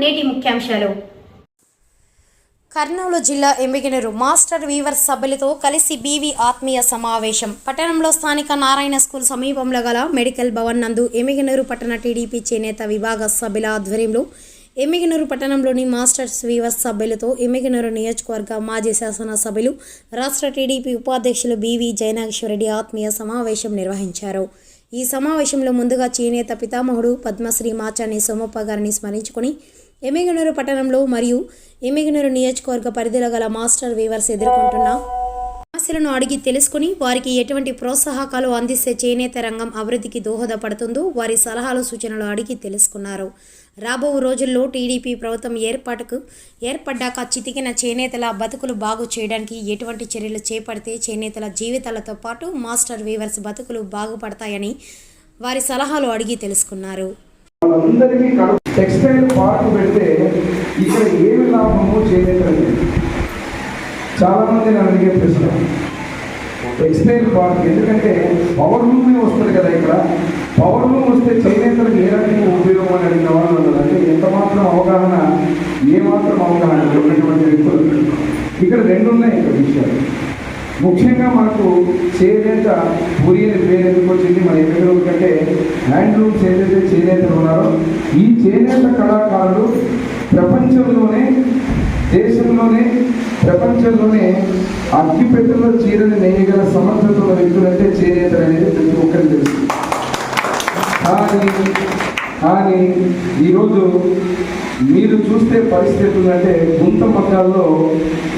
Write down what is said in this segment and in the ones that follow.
నేటి ముఖ్యాంశాలు. కర్నూలు జిల్లా ఎమ్మిగినూరు మాస్టర్ వీవర్ సభ్యులతో కలిసి బీవీ ఆత్మీయ సమావేశం. పట్టణంలో స్థానిక నారాయణ స్కూల్ సమీపంలో గల మెడికల్ భవన్ నందు ఎమ్మిగినూరు పట్టణ టీడీపీ చేనేత విభాగ సభ్యుల ఆధ్వర్యంలో ఎమ్మిగినూరు పట్టణంలోని మాస్టర్స్ వీవర్స్ సభ్యులతో ఎమ్మిగినూరు నియోజకవర్గ మాజీ శాసనసభ్యులు రాష్ట్ర టీడీపీ ఉపాధ్యక్షులు బీవీ జయనాగేశ్వరరెడ్డి ఆత్మీయ సమావేశం నిర్వహించారు. ఈ సమావేశంలో ముందుగా చేనేత పితామహుడు పద్మశ్రీ మాచాని సోమప్ప గారిని స్మరించుకొని ఎమ్మెగనూరు పట్టణంలో మరియు ఎమ్మెగనూరు నియోజకవర్గ పరిధిలో గల మాస్టర్ వీవర్స్ ఎదుర్కొంటున్న సమస్యలను అడిగి తెలుసుకుని వారికి ఎటువంటి ప్రోత్సాహకాలు అందిస్తే చేనేత రంగం అభివృద్ధికి దోహదపడుతుందో వారి సలహాలు సూచనలు అడిగి తెలుసుకున్నారు. రాబో రోజుల్లో టీడీపీ ప్రభుత్వం ఏర్పాటుకు ఏర్పడ్డాక చితికిన చేనేతల బతుకులు బాగు చేయడానికి ఎటువంటి చర్యలు చేపడితే చేనేతల జీవితాలతో పాటు మాస్టర్ వీవర్స్ బతుకులు బాగుపడతాయని వారి సలహాలు అడిగి తెలుసుకున్నారు. టెక్స్టైల్ పార్క్ పెడితే ఇక్కడ ఏమి లాభము చేయలేదు చాలామంది నన్ను అడిగే ప్రశ్న. టెక్స్టైల్ పార్క్ ఎందుకంటే పవర్ లూమే వస్తుంది కదా ఇక్కడ? పవర్ లూమ్ వస్తే చేనేతలకు ఏ రకంగా ఉపయోగం అని అడిగిన వాళ్ళు అంటే ఎంత మాత్రం అవగాహన ఏ మాత్రం అవగాహన ఉన్నటువంటి వ్యక్తులు? ఇక్కడ రెండు ఉన్నాయి ఇక్కడ విషయాలు. ముఖ్యంగా మనకు చేనేత పూరి అని పేరు ఎందుకు వచ్చింది? మన ఎక్కడ కంటే హ్యాండ్లూమ్స్ ఏదైతే చేనేతలు ఉన్నారో. ఈ చేనేత కళాకారులు ప్రపంచంలోనే దేశంలోనే ప్రపంచంలోనే అగ్గిపెట్టెలో చీరని నేయగల సమర్థత ఉన్న వ్యక్తులంటే చేనేతలు అనేది ప్రతి ఒక్కరికి తెలుసు. కానీ కానీ ఈరోజు మీరు చూస్తే పరిస్థితి ఉందంటే గుంత పక్కల్లో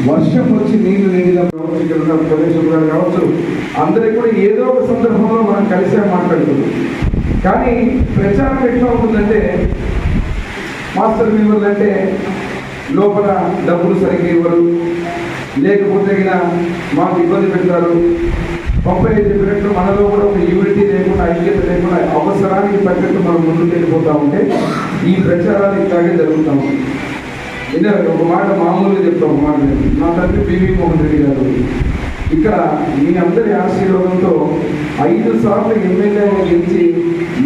వర్షం వచ్చి నీళ్ళు నిండిన కావచ్చు ఇక్కడ ఉన్న ప్రదేశం కావచ్చు. అందరికి కూడా ఏదో ఒక సందర్భంలో మనం కలిసే మాట్లాడుతున్నాం. కానీ ప్రచారం ఎట్లా ఉంటుందంటే మాస్టర్ వీవర్లు అంటే లోపల డబ్బులు సరిగ్గా ఇవ్వరు. లేకపోతే మాకు ఇబ్బంది పెడతారు. పంపై చెప్పినట్టు మనలో కూడా ఒక యూనిటీ లేకుండా ఐక్యత లేకుండా అవసరానికి తగ్గట్టు మనం ముందుకు వెళ్ళిపోతా ఉంటే ఈ ప్రచారాలు ఇట్లాగే జరుగుతూ. ఉంటాయి ఇదే ఒక మాట మామూలుగా చెప్తాం ఒక మాట నా తండ్రి పివి మోహన్ రెడ్డి గారు. ఇక్కడ మీ అందరి ఆశీర్వాదంతో ఐదు సార్లు ఎమ్మెల్యేగా గెలిచి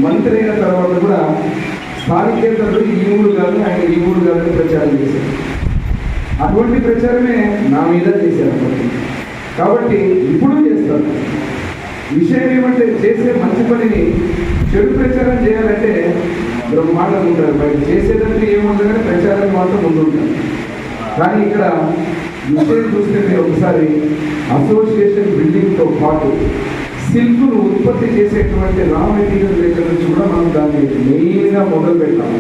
మంత్రి అయిన తర్వాత కూడా స్థానికేతరులు ఈ ఊరు కాదు ఆయన ఈ ఊరు కాదని ప్రచారం చేశారు అటువంటి ప్రచారమే నా మీద చేశారు కాబట్టి ఇప్పుడు చేస్తారు విషయం ఏమంటే చేసే మంచి పనిని చెడు ప్రచారం చేయాలంటే బ్రహ్మాండంగా ఉంటారు. బయట చేసేదానికి ఏముండదు కానీ ప్రచారం మాత్రం ముందుంటారు కానీ ఇక్కడ విషయం చూస్తే మీరు ఒకసారి అసోసియేషన్ బిల్డింగ్తో పాటు సిల్క్ను ఉత్పత్తి చేసేటువంటి రా మెటీరియల్ దగ్గర నుంచి కూడా మనం దాన్ని మెయిన్గా మొదలు పెట్టాము